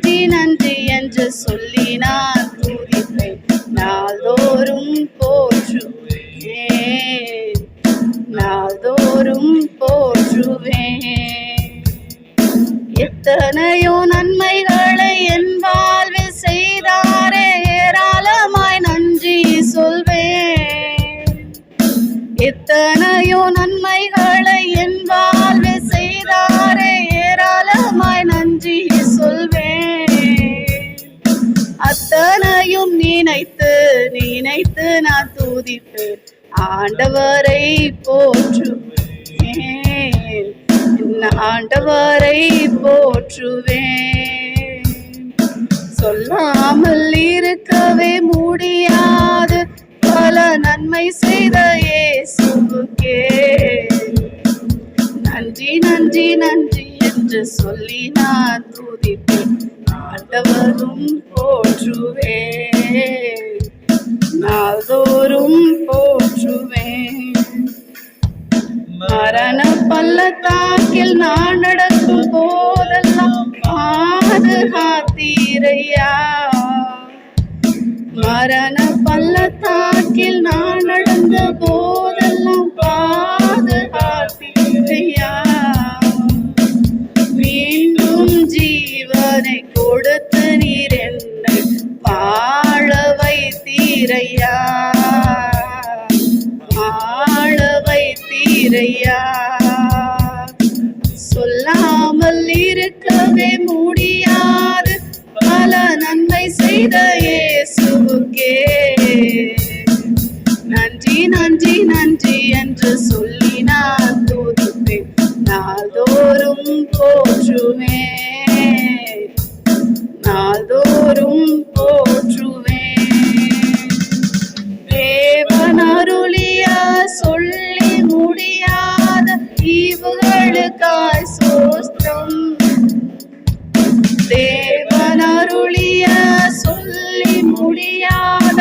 நன்றி நன்றி என்று சொல்லி நான் துதிப்பேன் நாள்தோறும் போற்றுவேன். நாள்தோறும் போற்றுவேன். எத்தனையோ நன்மைகள் நினைத்து நான் துதிப்பேன். ஆண்டவரை போற்றுவேன். ஆண்டவரை போற்றுவேன். சொல்லாமல் இருக்கவே முடியாது. பல நன்மை செய்த இயேசுவுக்கே. நன்றி நன்றி நன்றி என்று சொல்லி நான் துதிப்பேன். ஆண்டவரும் போற்றுவேன். நாள்தோறும் போற்றுவேன். மரண பள்ளத்தாக்கில் நான் நடக்கும் போதெல்லாம் பாதுகாத்தீரையா. மரண பள்ளத்தாக்கில் நான் நடந்த போதெல்லாம் பாதுகாத்தீரையா. மீண்டும் ஜீவனை கொடுத்த நீர் வைத்தீரையா ஆள வைத்தீரையா சொல்லாமல் இருக்கவே முடியாது. பல நன்மை செய்த இயேசுவுக்கே. நன்றி நன்றி நன்றி என்று சொல்ல அருளிய சொல்லி முடியாத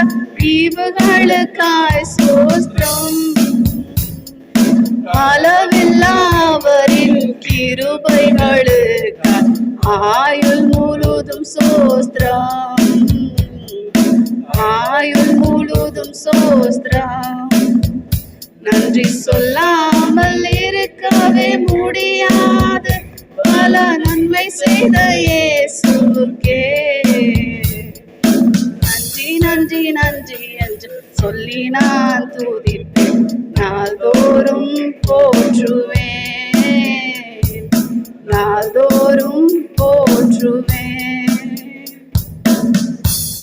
ஈவுகளுக்காய் சோஸ்திரம். அளவில்லாவரின் கிருபைகளுக்கு ஆயுள் முழுதும் சோஸ்திரம். ஆயுள் முழுதும் சோஸ்திரம். நன்றி சொல்லாமல் இருக்கவே முடியாது. பல நன்மை செய்த இயேசுவுக்கே நன்றி நன்றி நன்றி என்று சொல்லி நான் துதிப்பேன். நாள்தோறும் போற்றுவேன். நாள்தோறும் போற்றுவேன்.